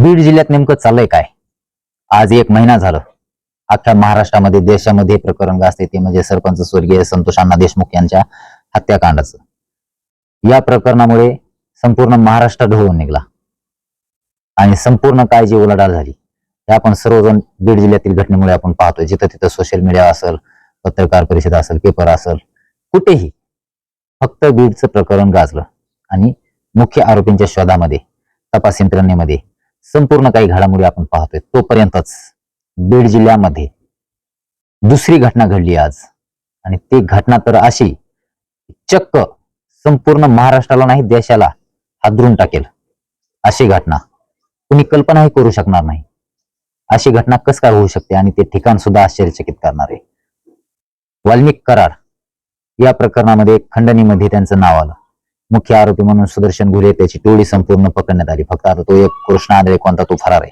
बीड जिल्ह्यात नेमकं चाललंय काय? आज एक महिना झालं. अख्ख्या महाराष्ट्रामध्ये देशामध्ये प्रकरण गाजते ते म्हणजे सरपंच स्वर्गीय संतोष अण्णा देशमुख यांच्या हत्याकांडाचं. या प्रकरणामुळे संपूर्ण महाराष्ट्र ढवळून निघला. आणि संपूर्ण काय जी उलाढाल झाली. हे आपण सर्वजण बीड जिल्ह्यातील घटनेमुळे आपण पाहतोय. जिथं तिथं सोशल मीडिया असेल पत्रकार परिषद असेल पेपर असेल कुठेही फक्त बीडचं प्रकरण गाजलं. आणि मुख्य आरोपींच्या शोधामध्ये तपास यंत्रणेमध्ये संपूर्ण काही घडामोडी आपण पाहतोय. तोपर्यंतच बीड जिल्ह्यामध्ये दुसरी घटना घडली आज. आणि ती घटना तर अशी चक्क संपूर्ण महाराष्ट्राला नाही देशाला हादरून टाकेल. अशी घटना. कुणी कल्पनाही करू शकणार नाही. अशी घटना कस काय होऊ शकते? आणि ते ठिकाण सुद्धा आश्चर्यचकित करणार. आहे वाल्मिक करार. या प्रकरणामध्ये खंडणीमध्ये त्यांचं नाव आलं. मुख्य आरोपी म्हणून सुदर्शन घुले त्याची टोळी संपूर्ण पकडण्यात आली. फक्त आता तो एक कृष्णा आंधळे कोणता तो फरार आहे?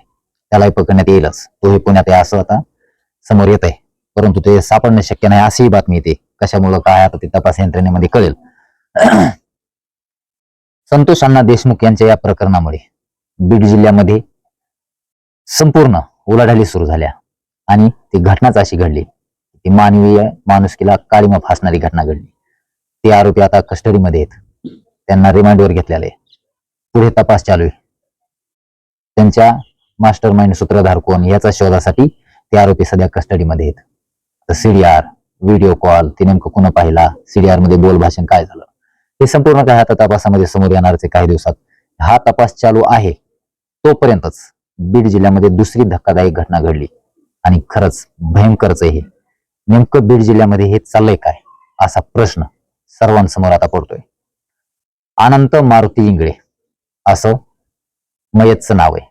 त्यालाही पकडण्यात येईलच. तोही पुण्यात आहे असं आता समोर येत आहे परंतु ते सापडणं शक्य नाही अशीही बातमी येते. कशामुळं काय आता ते तपास यंत्रणेमध्ये कळेल. संतोष अण्णा देशमुख यांच्या या प्रकरणामुळे बीड जिल्ह्यामध्ये संपूर्ण उलाढाली सुरू झाल्या. आणि ती घटनाच अशी घडली. ती मानवीय माणुसकीला काळीमा फासणारी घटना घडली. ते आरोपी आता कस्टडीमध्ये आहेत. त्यांना रिमांडवर घेतलेले आहे. पुढे तपास चालू आहे. त्यांच्या मास्टर माइंड सूत्रधार कोण याचा शोधासाठी ते आरोपी सध्या कस्टडीमध्ये आहेत. तर सीडीआर व्हिडिओ कॉल ते नेमकं कुणा पाहिला? सीडीआरमध्ये बोल भाषण काय झालं? हे संपूर्ण काय आता तपासामध्ये समोर येणारच काही दिवसात. हा तपास चालू आहे. तोपर्यंतच बीड जिल्ह्यामध्ये दुसरी धक्कादायक घटना घडली. आणि खरंच भयंकरच आहे हे. नेमकं बीड जिल्ह्यामध्ये हे चाललंय काय? असा प्रश्न सर्वांसमोर आता पडतोय. अनंत मारुती इंगळे. असं मयतचं नाव आहे.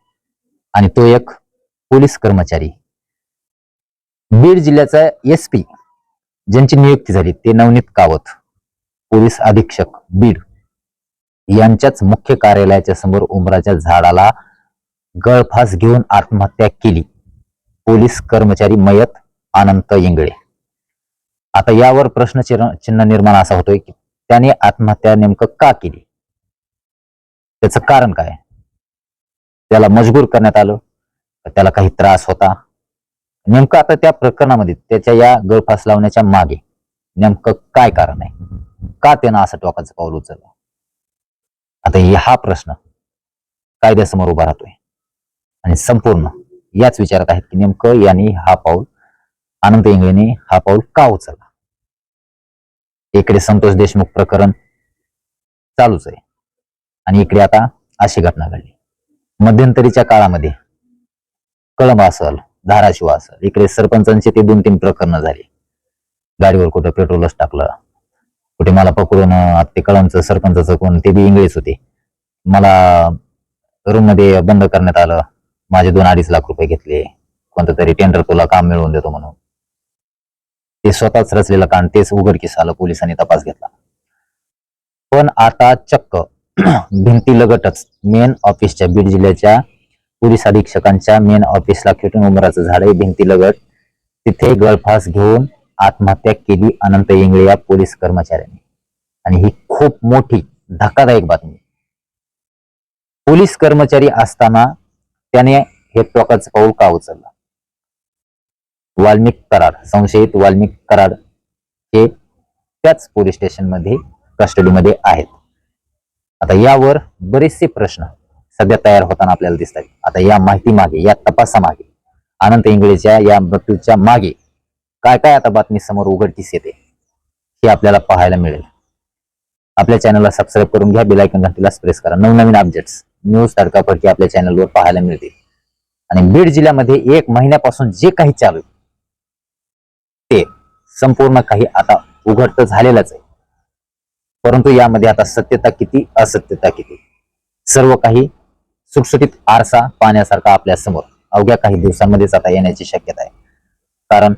आणि तो एक पोलीस कर्मचारी. बीड जिल्ह्याचा एस पी ज्यांची नियुक्ती झाली ते नवनीत कावत पोलीस अधीक्षक बीड यांच्याच मुख्य कार्यालयाच्या समोर उमराच्या झाडाला गळफास घेऊन आत्महत्या केली. पोलीस कर्मचारी मयत अनंत इंगळे. आता यावर प्रश्न चिन्ह निर्माण असा होतोय की त्याने आत्महत्या नेमकं का केली? त्याचं कारण काय? त्याला मजबूर करण्यात आलं त्याला काही त्रास होता. नेमकं आता त्या प्रकरणामध्ये त्याच्या या गळफास लावण्याच्या मागे नेमकं काय कारण आहे? का त्यानं असं टोकाचं पाऊल उचललं? आता हा प्रश्न कायद्यासमोर उभा राहतोय. आणि संपूर्ण याच विचारात आहेत की नेमकं यांनी हा पाऊल अनंत इंगळेने हा पाऊल का उचलला? इकडे संतोष देशमुख प्रकरण चालूच आहे. आणि इकडे आता अशी घटना घडली. मध्यंतरीच्या काळामध्ये कळंब असल धाराशिव असल इकडे सरपंचांचे ते दोन तीन प्रकरणं झाली. गाडीवर कुठं पेट्रोलच टाकलं कुठे मला पकडून ते कळंबचं सरपंचाचं कोण ते बी इंगळीच होते. मला रूममध्ये बंद करण्यात आलं माझे दोन अडीच लाख रुपये घेतले कोणतं तरी टेंडर तुला काम मिळवून देतो म्हणून. ते स्वतःच रचलेलं कांड तेच उघडकीस आलं पोलिसांनी तपास घेतला. पण आता चक्क भिंती लगटच. मेन ऑफिसच्या बीड जिल्ह्याच्या पोलीस अधीक्षकांच्या मेन ऑफिसला खेटून उमराचं झाड आहे भिंती लगट. तिथे गळफास घेऊन आत्महत्या केली अनंत इंगळे या पोलीस कर्मचाऱ्यांनी. आणि ही खूप मोठी धक्कादायक बातमी. पोलीस कर्मचारी असताना त्याने हे टोकाचं पाऊल का उचललं? वाल्मिक कराड संशयित वाल्मिक कराड हे त्याच पोलीस स्टेशनमध्ये कस्टडीमध्ये आहेत. आता यावर बरेचसे प्रश्न सध्या तयार होताना आपल्याला दिसतात आता या माहिती मागे या तपासामागे अनंत इंगळेच्या या मृत्यूच्या मागे काय काय आता बातमी समोर उघडकीस येते हे आपल्याला पाहायला मिळेल. आपल्या चॅनलला सबस्क्राईब करून घ्या बिलायकन घंटीला प्रेस करा. नवनवीन अपडेट्स न्यूज तडकाफडकी आपल्या चॅनलवर पाहायला मिळतील. आणि बीड जिल्ह्यामध्ये एक महिन्यापासून जे काही चालू आहे, संपूर्ण काही आता उघड तर झालेलंच आहे. परंतु यामध्ये आता सत्यता किती असत्यता किती? सर्व काही सुटसुटीत आरसा पाहण्यासारखा आपल्यासमोर. अवघ्या काही दिवसांमध्येच आता येण्याची शक्यता आहे. कारण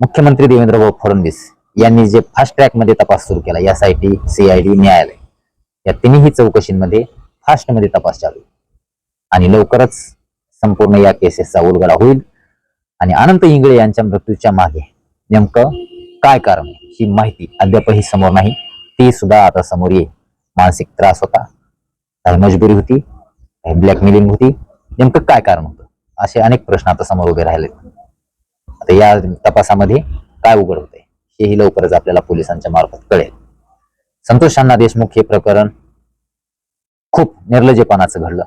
मुख्यमंत्री देवेंद्र फडणवीस यांनी जे फास्ट ट्रॅकमध्ये तपास सुरू केला एसआयटी सीआयडी न्यायालय या तिन्ही चौकशींमध्ये फास्टमध्ये तपास चालू आणि लवकरच संपूर्ण या केसेसचा उलगडा होईल. आणि अनंत इंगळे यांच्या मृत्यूच्या मागे नेमकं काय कारण ही माहिती अद्यापही समोर नाही. ती सुद्धा आता समोर येईल. मानसिक त्रास होता. काही मजबुरी होती. काही ब्लॅकमेलिंग होती. नेमकं काय कारण होतं? असे अनेक प्रश्न आता समोर उभे राहिले आता या तपासामध्ये काय उघड होते हेही लवकरच आपल्याला पोलिसांच्या मार्फत कळेल. संतोष अण्णा देशमुख हे प्रकरण खूप निर्लजेपणाचं घडलं.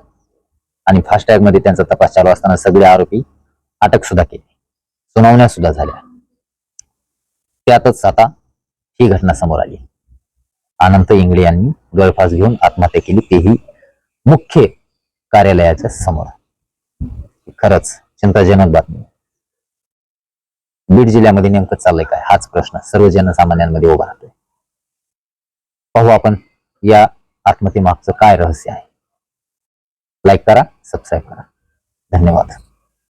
आणि फास्टॅगमध्ये त्यांचा तपास चालू असताना सगळे आरोपी अटक सुद्धा केली. सुनावण्या सुद्धा झाल्या. त्यातच आता ही घटना समोर आली. अनंत इंगळे यांनी गळफास घेऊन आत्महत्या केली तेही मुख्य कार्यालयाच्या समोर. खरंच चिंताजनक बातमी. बीड जिल्ह्यामध्ये नेमकं चाललंय काय? हाच प्रश्न सर्व जनसामान्यांमध्ये उभा राहतोय. पाहू आपण या आत्महत्येमागचं काय रहस्य आहे. लाईक करा सबस्क्राईब करा. धन्यवाद.